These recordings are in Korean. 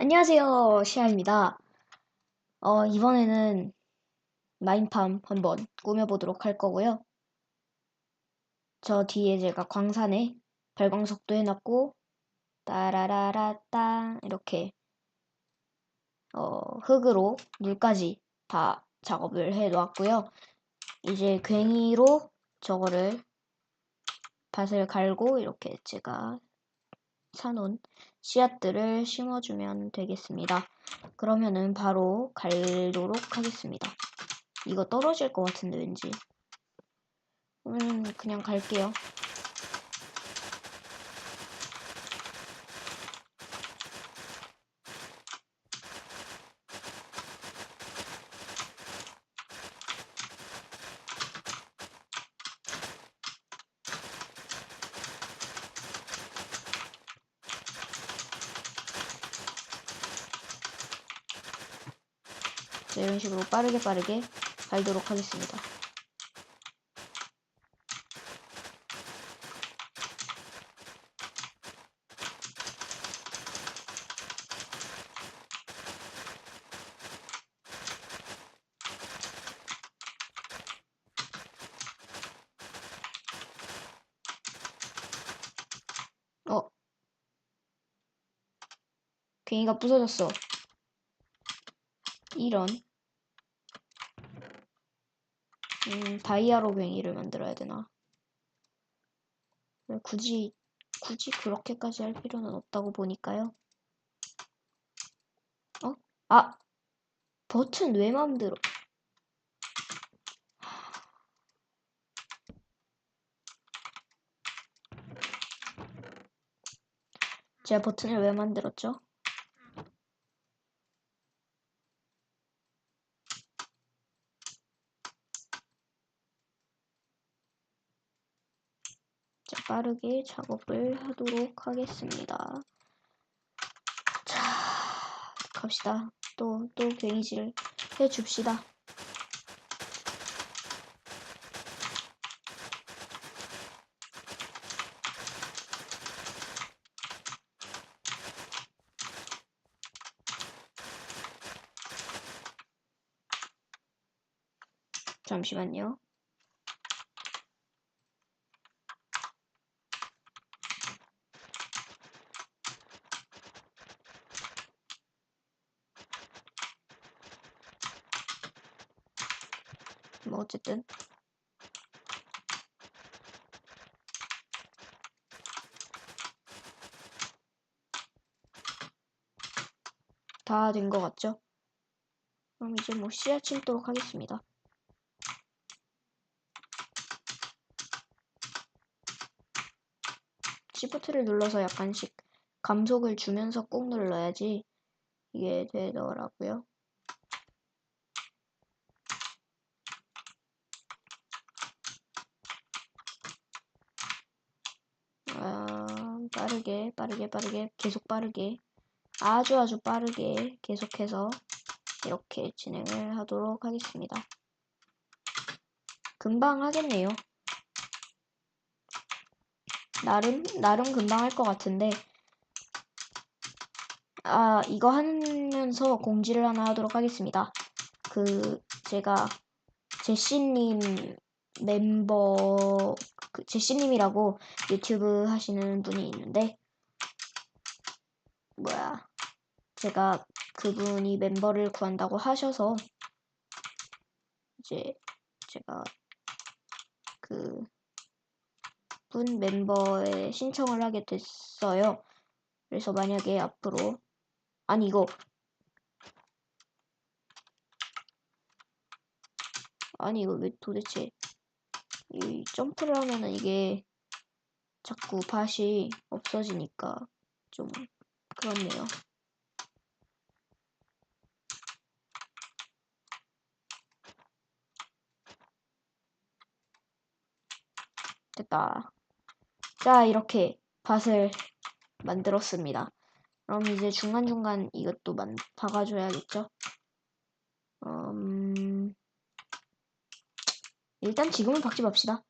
안녕하세요, 시아입니다. 어, 이번에는 마인팜 한번 꾸며보도록 할 거고요. 저 뒤에 제가 광산에 발광석도 해놨고, 따라라라따, 이렇게, 어, 흙으로 물까지 다 작업을 해 놓았고요. 이제 괭이로 저거를 밭을 갈고, 이렇게 제가 사놓은 씨앗들을 심어주면 되겠습니다. 그러면은 바로 갈도록 하겠습니다. 이거 떨어질 것 같은데 왠지. 음, 그냥 갈게요. 자, 이런 식으로 빠르게 빠르게 갈도록 하겠습니다. 어. 괭이가 부서졌어. 이런. 음, 다이아로 괭이를 만들어야 되나? 굳이, 굳이 그렇게까지 할 필요는 없다고 보니까요. 어? 아! 버튼 왜 맘대로. 제가 버튼을 왜 만들었죠? 자, 빠르게 작업을 하도록 하겠습니다. 자, 갑시다. 또, 또 괭이질 해줍시다. 잠시만요. 뭐 어쨌든 다 된 것 같죠? 그럼 이제 뭐 씨앗 심도록 하겠습니다. 시프트를 눌러서 약간씩 감속을 주면서 꾹 눌러야지 이게 되더라고요. 아, 빠르게, 빠르게, 빠르게, 계속 빠르게, 아주 아주 빠르게 계속해서 이렇게 진행을 하도록 하겠습니다. 금방 하겠네요. 나름, 나름 금방 할 것 같은데, 아, 이거 하면서 공지를 하나 하도록 하겠습니다. 그, 제가, 제시님 멤버, 그 제시님이라고 유튜브 하시는 분이 있는데, 뭐야, 제가 그분이 멤버를 구한다고 하셔서, 이제, 제가, 그, 분 멤버에 신청을 하게 됐어요. 그래서 만약에 앞으로 아니 이거 아니 이거 왜 도대체 이 점프를 하면은 이게 자꾸 밭이 없어지니까 좀 그렇네요. 됐다. 자, 이렇게 밭을 만들었습니다. 그럼 이제 중간중간 이것도 만, 박아줘야겠죠? 음, 일단 지금은 박지 맙시다.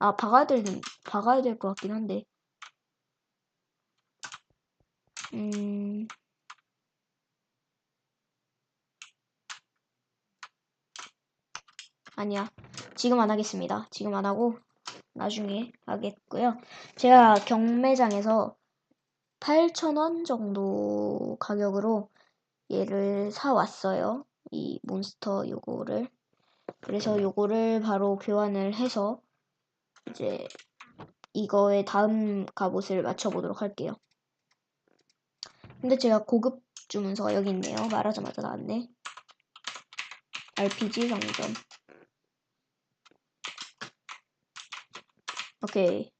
아, 박아야 될, 박아야 될 것 같긴 한데. 음. 아니야. 지금 안 하겠습니다. 지금 안 하고 나중에 하겠고요. 제가 경매장에서 8,000원 정도 가격으로 얘를 사왔어요. 이 몬스터 요거를. 그래서 요거를 바로 교환을 해서 이제 이거의 다음 갑옷을 맞춰보도록 할게요. 근데 제가 고급 주문서가 여기 있네요. 말하자마자 나왔네. RPG 상점. 오케이.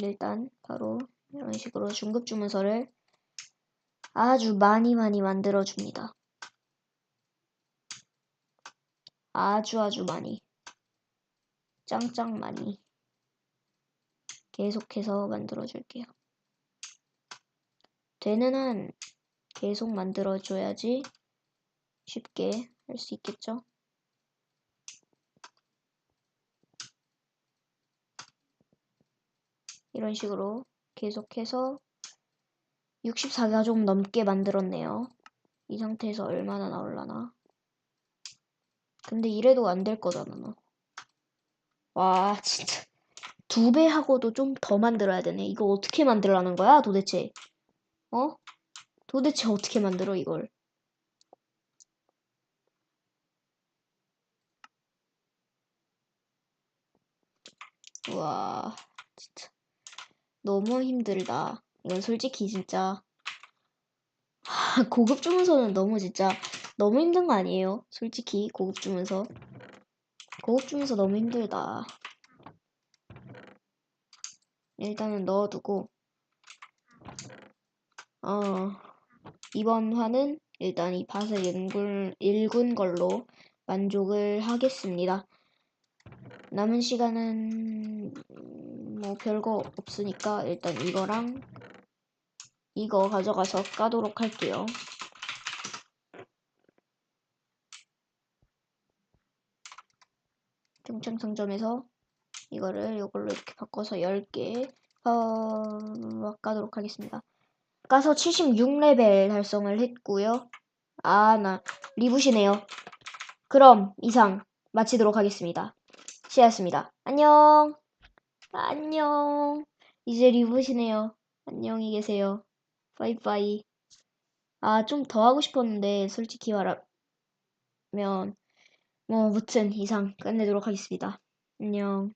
일단 바로 이런 식으로 중급 주문서를 아주 많이 많이 만들어 줍니다. 아주 아주 많이. 짱짱 많이. 계속해서 만들어 줄게요. 되는 한 계속 만들어 줘야지 쉽게 할 수 있겠죠? 이런 식으로 계속해서 64개가 좀 넘게 만들었네요. 이 상태에서 얼마나 나올라나? 근데 이래도 안 될 거잖아, 너. 와, 진짜. 두 배 하고도 좀 더 만들어야 되네. 이거 어떻게 만들라는 거야, 도대체? 어? 도대체 어떻게 만들어, 이걸? 우와, 진짜. 너무 힘들다. 이건 솔직히 진짜. 고급 주문서는 너무 진짜 너무 힘든 거 아니에요? 솔직히 고급 주문서. 고급 주문서 너무 힘들다. 일단은 넣어두고 어 이번 화는 일단 이 밭을 읽은, 읽은 걸로 만족을 하겠습니다. 남은 시간은 뭐 별거 없으니까 일단 이거랑 이거 가져가서 까도록 할게요. 중창 상점에서 이거를 이걸로 이렇게 바꿔서 10개 어, 까도록 하겠습니다. 까서 76레벨 달성을 했고요. 아, 나 리부시네요. 그럼 이상 마치도록 하겠습니다. 시였습니다. 안녕. 안녕. 이제 리부시네요. 안녕히 계세요. 빠이빠이. 아, 좀 더 하고 싶었는데 솔직히 말하면 뭐 무튼 이상 끝내도록 하겠습니다. 안녕.